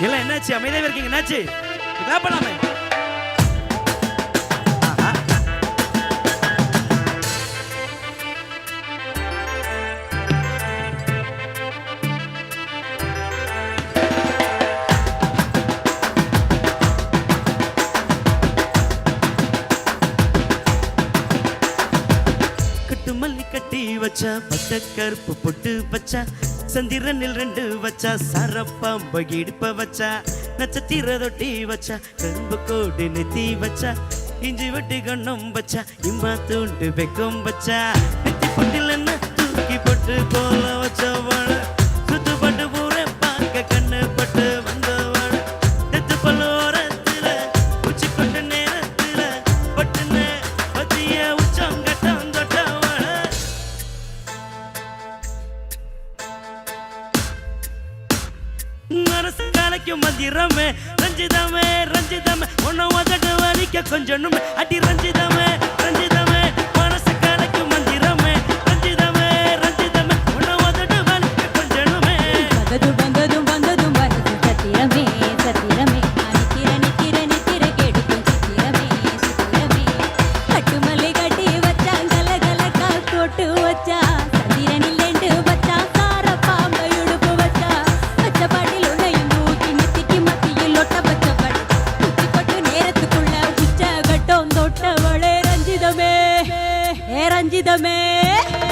எல்லாம் என்னாச்சு? அமைதியாவே இருக்கீங்க. என்னாச்சு? கிளாப் பண்ணாமே. கட்டி வச்ச பச்சை கருப்பு பொட்டு வச்ச சந்திரனில் ரெண்டு வச்சா சரப்பாம்ப இடுப்ப வச்சா நட்சத்திர தொட்டி வச்சா கரும்பு கோடு நெத்தி வச்சா இஞ்சி வெட்டி கண்ணும் வச்சா இம்மா தூண்டு வெக்கம் வச்சா நெத்தி பொட்டில் என்ன தூக்கி போட்டு போல வச்சவா மனசு கலைக்கும் மந்திரமே ரஞ்சிதமே ரஞ்சிதமே. உன்னை உதட்டு வலிக்க கொஞ்சனுமே அடி ரஞ்சிதமே ரஞ்சிதம். 山间的美。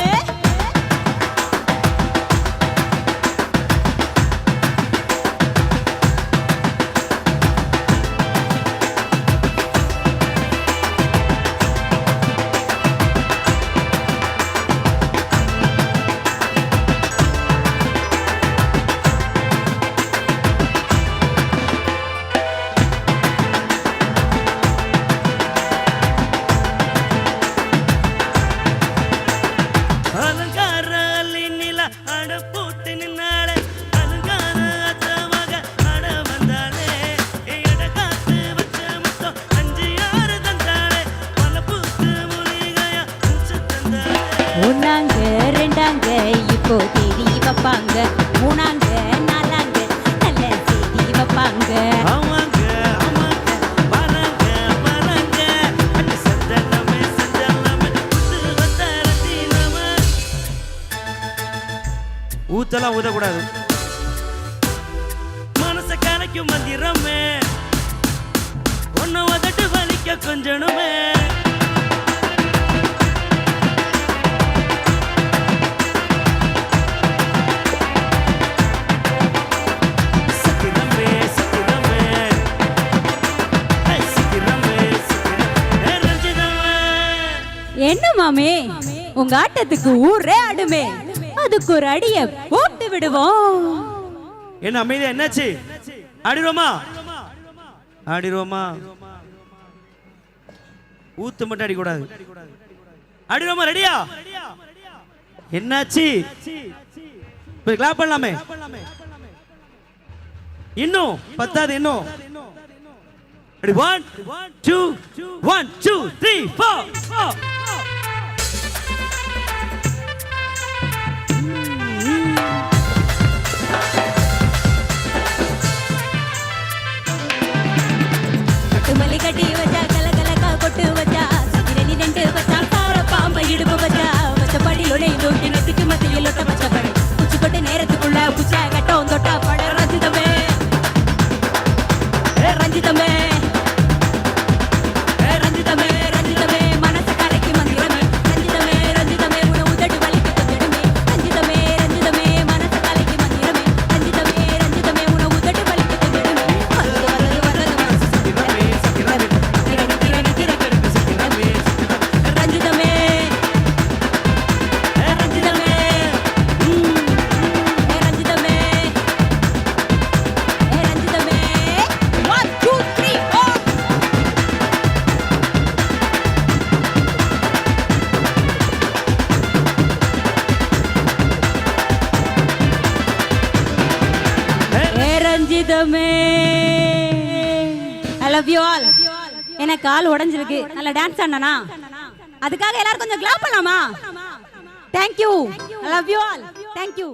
ஒன்னாங்க ரெண்டாங்க இப்போ தேடி வைப்பாங்க. மூணாங்க நாலாங்க நல்ல தேடி வைப்பாங்க. ஊத்தெல்லாம் ஊதக்கூடாது. மனசை கலைக்கும் மந்திரமே. ஒன்ன உதட்டு வலிக்க கொஞ்சணுமே. என்ன மாமே? உங்க ஆட்டத்துக்கு ஊரே ஆடுமே. அதுக்கு ஒரு அடிய போட்டு விடுவோம். என்ன அமைதியா என்னாச்சு? ஆடிடுவோமா? ஆடிடுவோமா? ஊத்து மட்டும் அடிக்கூடாது ஆடிடுவோமா ரெடியா? என்னாச்சு? போய் கிளாப் பண்ணலாமே. இன்னும் பத்தாது இன்னும். Ready one two one two three four, Ranjithame I love you all ஏன்னா கால் உடைஞ்சிருக்கு. நல்லா டான்ஸ் ஆடனா அதுக்காக எல்லாரும் கொஞ்சம் கிளாப் பண்ணலாமா? Thank you love you all thank you